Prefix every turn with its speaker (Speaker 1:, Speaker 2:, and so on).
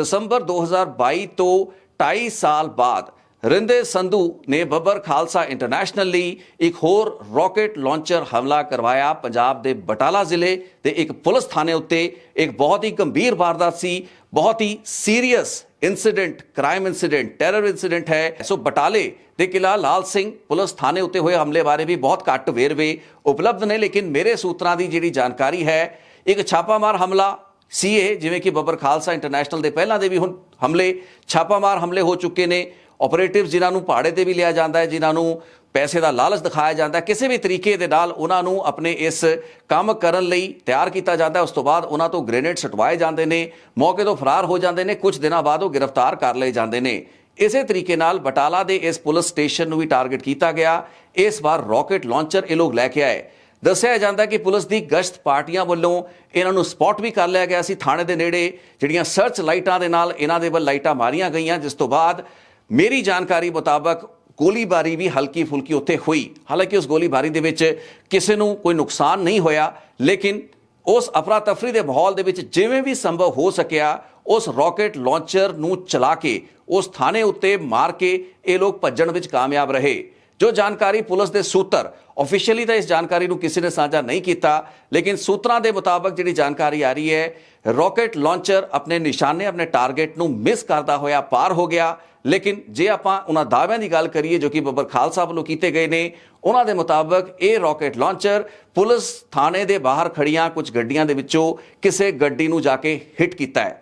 Speaker 1: ਦਸੰਬਰ 2022 ਤੋਂ 2.5 ਸਾਲ ਬਾਅਦ ਰਿੰਦੇ ਸੰਧੂ ਨੇ ਬੱਬਰ ਖਾਲਸਾ ਇੰਟਰਨੈਸ਼ਨਲ ਲਈ ਇੱਕ ਹੋਰ ਰਾਕੇਟ ਲਾਂਚਰ ਹਮਲਾ ਕਰਵਾਇਆ। ਪੰਜਾਬ ਦੇ ਬਟਾਲਾ ਜ਼ਿਲ੍ਹੇ ਦੇ ਇੱਕ ਪੁਲਿਸ ਥਾਣੇ ਉੱਤੇ ਇੱਕ ਬਹੁਤ ਹੀ ਗੰਭੀਰ ਵਾਰਦਾਤ ਸੀ। ਬਹੁਤ ਹੀ serious incident, crime incident, terror incident ਹੈ। ਸੋ ਬਟਾਲੇ ਦੇ ਕਿਲਾ ਲਾਲ ਸਿੰਘ ਪੁਲਿਸ ਥਾਣੇ ਉੱਤੇ ਹੋਏ ਹਮਲੇ ਬਾਰੇ ਵੀ ਬਹੁਤ ਘੱਟ ਵੇਰਵੇ ਉਪਲਬਧ ਨੇ, ਲੇਕਿਨ ਮੇਰੇ ਸੂਤਰਾਂ ਦੀ ਜਿਹੜੀ ਜਾਣਕਾਰੀ ਹੈ, ਇੱਕ ਛਾਪਾਮਾਰ ਹਮਲਾ ਸੀਏ, ਜਿਵੇਂ ਕਿ ਬੱਬਰ ਖਾਲਸਾ ਇੰਟਰਨੈਸ਼ਨਲ ਦੇ ਪਹਿਲਾਂ ਦੇ ਵੀ ਹੁਣ ਹਮਲੇ, ਛਾਪਾਮਾਰ ਹਮਲੇ ਹੋ ਚੁੱਕੇ ਨੇ। ਆਪਰੇਟਿਵਸ ਜਿਨ੍ਹਾਂ ਨੂੰ ਪਹਾੜੇ ਤੇ ਵੀ ਲਿਆ ਜਾਂਦਾ ਹੈ, ਜਿਨ੍ਹਾਂ ਨੂੰ ਪੈਸੇ ਦਾ ਲਾਲਚ ਦਿਖਾਇਆ ਜਾਂਦਾ ਕਿਸੇ ਵੀ ਤਰੀਕੇ ਦੇ ਨਾਲ ਉਹਨਾਂ ਨੂੰ ਆਪਣੇ ਇਸ ਕੰਮ ਕਰਨ ਲਈ ਤਿਆਰ ਕੀਤਾ ਜਾਂਦਾ ਉਸ ਤੋਂ ਬਾਅਦ ਉਹਨਾਂ ਤੋਂ ਗ੍ਰੇਨੇਡ ਸਟਵਾਏ ਜਾਂਦੇ ਨੇ, ਮੌਕੇ ਤੋਂ ਫਰਾਰ ਹੋ ਜਾਂਦੇ ਨੇ, ਕੁਝ ਦਿਨਾਂ ਬਾਅਦ ਉਹ ਗ੍ਰਿਫਤਾਰ ਕਰ ਲਏ ਜਾਂਦੇ ਨੇ। ਇਸੇ ਤਰੀਕੇ ਨਾਲ ਬਟਾਲਾ ਦੇ ਇਸ ਪੁਲਿਸ ਸਟੇਸ਼ਨ ਨੂੰ ਵੀ ਟਾਰਗੇਟ ਕੀਤਾ ਗਿਆ। ਇਸ ਵਾਰ ਰਾਕੇਟ ਲਾਂਚਰ ਇਹ ਲੋਕ ਲੈ ਕੇ ਆਏ। ਦੱਸਿਆ ਜਾਂਦਾ ਕਿ ਪੁਲਿਸ ਦੀ ਗਸ਼ਤ ਪਾਰਟੀਆਂ ਵੱਲੋਂ ਇਹਨਾਂ ਨੂੰ ਸਪੌਟ ਵੀ ਕਰ ਲਿਆ ਗਿਆ ਸੀ। ਥਾਣੇ ਦੇ ਨੇੜੇ ਜਿਹੜੀਆਂ ਸਰਚ ਲਾਈਟਾਂ ਦੇ ਨਾਲ ਇਹਨਾਂ ਦੇ ਵੱਲ ਲਾਈਟਾਂ ਮਾਰੀਆਂ ਗਈਆਂ, ਜਿਸ ਤੋਂ ਬਾਅਦ ਮੇਰੀ ਜਾਣਕਾਰੀ ਮੁਤਾਬਕ ਗੋਲੀਬਾਰੀ ਵੀ ਹਲਕੀ ਫੁਲਕੀ ਉੱਥੇ ਹੋਈ। ਹਾਲਾਂਕਿ ਉਸ ਗੋਲੀਬਾਰੀ ਦੇ ਵਿੱਚ ਕਿਸੇ ਨੂੰ ਕੋਈ ਨੁਕਸਾਨ ਨਹੀਂ ਹੋਇਆ, ਲੇਕਿਨ ਉਸ ਅਫਰਾ ਤਫਰੀ ਦੇ ਮਾਹੌਲ ਦੇ ਵਿੱਚ ਜਿਵੇਂ ਵੀ ਸੰਭਵ ਹੋ ਸਕਿਆ, ਉਸ ਰਾਕੇਟ ਲਾਂਚਰ ਨੂੰ ਚਲਾ ਕੇ ਉਸ ਥਾਣੇ ਉੱਤੇ ਮਾਰ ਕੇ ਇਹ ਲੋਕ ਭੱਜਣ ਵਿੱਚ ਕਾਮਯਾਬ ਰਹੇ। ਜੋ ਜਾਣਕਾਰੀ ਪੁਲਿਸ ਦੇ ਸੂਤਰ ਆਫੀਸ਼ੀਅਲੀ ਤਾਂ ਇਸ ਜਾਣਕਾਰੀ ਨੂੰ ਕਿਸੇ ਨੇ ਸਾਂਝਾ ਨਹੀਂ ਕੀਤਾ, ਲੇਕਿਨ ਸੂਤਰਾਂ ਦੇ ਮੁਤਾਬਕ ਜਿਹੜੀ ਜਾਣਕਾਰੀ ਆ ਰਹੀ ਹੈ ਰਾਕੇਟ ਲਾਂਚਰ ਆਪਣੇ ਨਿਸ਼ਾਨੇ, ਆਪਣੇ ਟਾਰਗੇਟ ਨੂੰ ਮਿਸ ਕਰਦਾ ਹੋਇਆ, ਪਾਰ ਹੋ ਗਿਆ। ਲੇਕਿਨ ਜੇ ਆਪਾਂ ਉਹਨਾਂ ਦਾਅਵਿਆਂ ਦੀ ਗੱਲ ਕਰੀਏ, ਜੋ ਕਿ ਬੱਬਰ ਖਾਲਸਾ ਵੱਲੋਂ ਕੀਤੇ ਗਏ ਨੇ, ਉਹਨਾਂ ਦੇ ਮੁਤਾਬਕ ਇਹ ਰਾਕੇਟ ਲਾਂਚਰ ਪੁਲਿਸ ਥਾਣੇ ਦੇ ਬਾਹਰ ਖੜੀਆਂ ਕੁਝ ਗੱਡੀਆਂ ਦੇ ਵਿੱਚੋਂ ਕਿਸੇ ਗੱਡੀ ਨੂੰ ਜਾ ਕੇ ਹਿੱਟ ਕੀਤਾ ਹੈ।